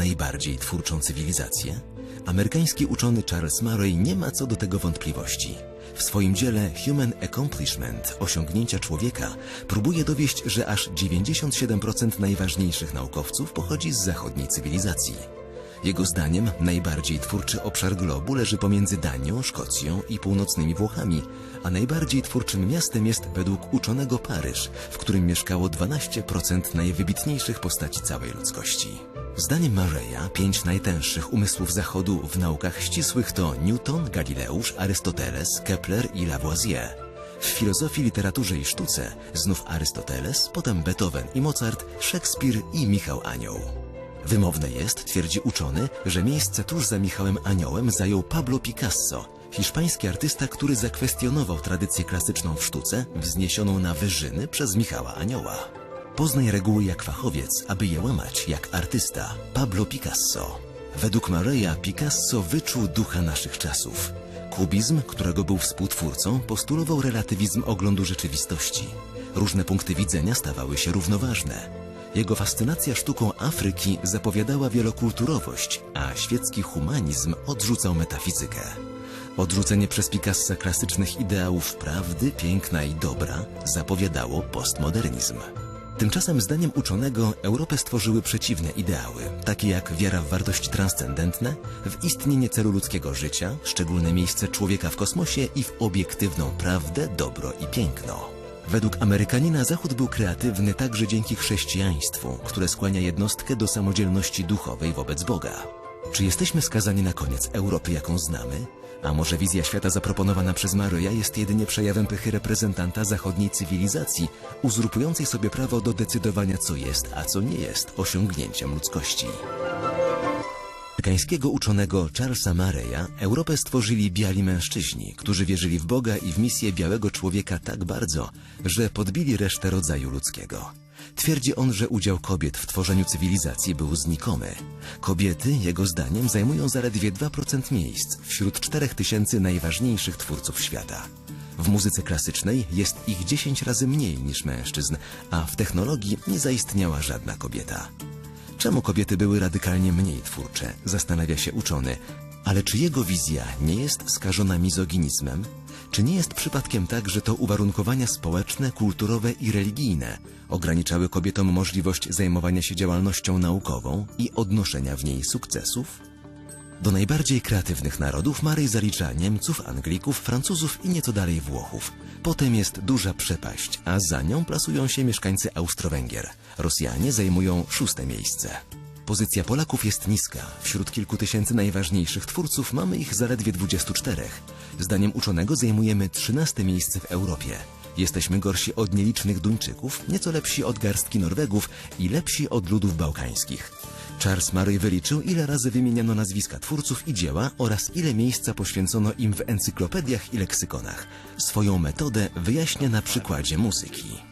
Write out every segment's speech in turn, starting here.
najbardziej twórczą cywilizację? Amerykański uczony Charles Murray nie ma co do tego wątpliwości. W swoim dziele Human Accomplishment osiągnięcia człowieka próbuje dowieść, że aż 97% najważniejszych naukowców pochodzi z zachodniej cywilizacji. Jego zdaniem najbardziej twórczy obszar globu leży pomiędzy Danią, Szkocją i północnymi Włochami, a najbardziej twórczym miastem jest według uczonego Paryż, w którym mieszkało 12% najwybitniejszych postaci całej ludzkości. Zdaniem Murraya pięć najtęższych umysłów Zachodu w naukach ścisłych to Newton, Galileusz, Arystoteles, Kepler i Lavoisier. W filozofii, literaturze i sztuce znów Arystoteles, potem Beethoven i Mozart, Szekspir i Michał Anioł. Wymowne jest, twierdzi uczony, że miejsce tuż za Michałem Aniołem zajął Pablo Picasso, hiszpański artysta, który zakwestionował tradycję klasyczną w sztuce, wzniesioną na wyżyny przez Michała Anioła. Poznaj reguły jak fachowiec, aby je łamać jak artysta. Pablo Picasso. Według Mareya Picasso wyczuł ducha naszych czasów. Kubizm, którego był współtwórcą, postulował relatywizm oglądu rzeczywistości. Różne punkty widzenia stawały się równoważne. Jego fascynacja sztuką Afryki zapowiadała wielokulturowość, a świecki humanizm odrzucał metafizykę. Odrzucenie przez Picassa klasycznych ideałów prawdy, piękna i dobra zapowiadało postmodernizm. Tymczasem zdaniem uczonego Europę stworzyły przeciwne ideały, takie jak wiara w wartości transcendentne, w istnienie celu ludzkiego życia, szczególne miejsce człowieka w kosmosie i w obiektywną prawdę, dobro i piękno. Według Amerykanina Zachód był kreatywny także dzięki chrześcijaństwu, które skłania jednostkę do samodzielności duchowej wobec Boga. Czy jesteśmy skazani na koniec Europy, jaką znamy? A może wizja świata zaproponowana przez Maryja jest jedynie przejawem pychy reprezentanta zachodniej cywilizacji, uzurpującej sobie prawo do decydowania, co jest, a co nie jest osiągnięciem ludzkości? Amerykańskiego uczonego Charlesa Mareya Europę stworzyli biali mężczyźni, którzy wierzyli w Boga i w misję białego człowieka tak bardzo, że podbili resztę rodzaju ludzkiego. Twierdzi on, że udział kobiet w tworzeniu cywilizacji był znikomy. Kobiety, jego zdaniem, zajmują zaledwie 2% miejsc wśród 4000 najważniejszych twórców świata. W muzyce klasycznej jest ich 10 razy mniej niż mężczyzn, a w technologii nie zaistniała żadna kobieta. Czemu kobiety były radykalnie mniej twórcze? Zastanawia się uczony. Ale czy jego wizja nie jest skażona mizoginizmem? Czy nie jest przypadkiem tak, że to uwarunkowania społeczne, kulturowe i religijne ograniczały kobietom możliwość zajmowania się działalnością naukową i odnoszenia w niej sukcesów? Do najbardziej kreatywnych narodów Maryj zalicza Niemców, Anglików, Francuzów i nieco dalej Włochów. Potem jest duża przepaść, a za nią plasują się mieszkańcy Austro-Węgier. Rosjanie zajmują szóste miejsce. Pozycja Polaków jest niska. Wśród kilku tysięcy najważniejszych twórców mamy ich zaledwie 24. Zdaniem uczonego zajmujemy 13 miejsce w Europie. Jesteśmy gorsi od nielicznych Duńczyków, nieco lepsi od garstki Norwegów i lepsi od ludów bałkańskich. Charles Murray wyliczył, ile razy wymieniano nazwiska twórców i dzieła oraz ile miejsca poświęcono im w encyklopediach i leksykonach. Swoją metodę wyjaśnia na przykładzie muzyki.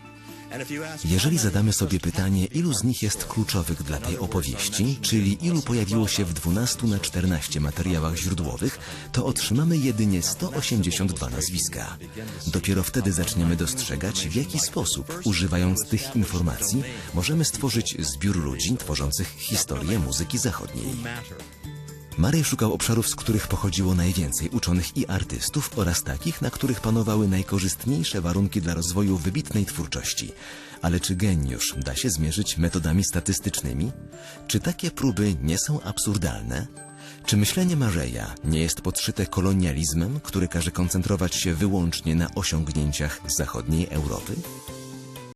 Jeżeli zadamy sobie pytanie, ilu z nich jest kluczowych dla tej opowieści, czyli ilu pojawiło się w 12 na 14 materiałach źródłowych, to otrzymamy jedynie 182 nazwiska. Dopiero wtedy zaczniemy dostrzegać, w jaki sposób, używając tych informacji, możemy stworzyć zbiór ludzi tworzących historię muzyki zachodniej. Marej szukał obszarów, z których pochodziło najwięcej uczonych i artystów oraz takich, na których panowały najkorzystniejsze warunki dla rozwoju wybitnej twórczości. Ale czy geniusz da się zmierzyć metodami statystycznymi? Czy takie próby nie są absurdalne? Czy myślenie Mareya nie jest podszyte kolonializmem, który każe koncentrować się wyłącznie na osiągnięciach zachodniej Europy?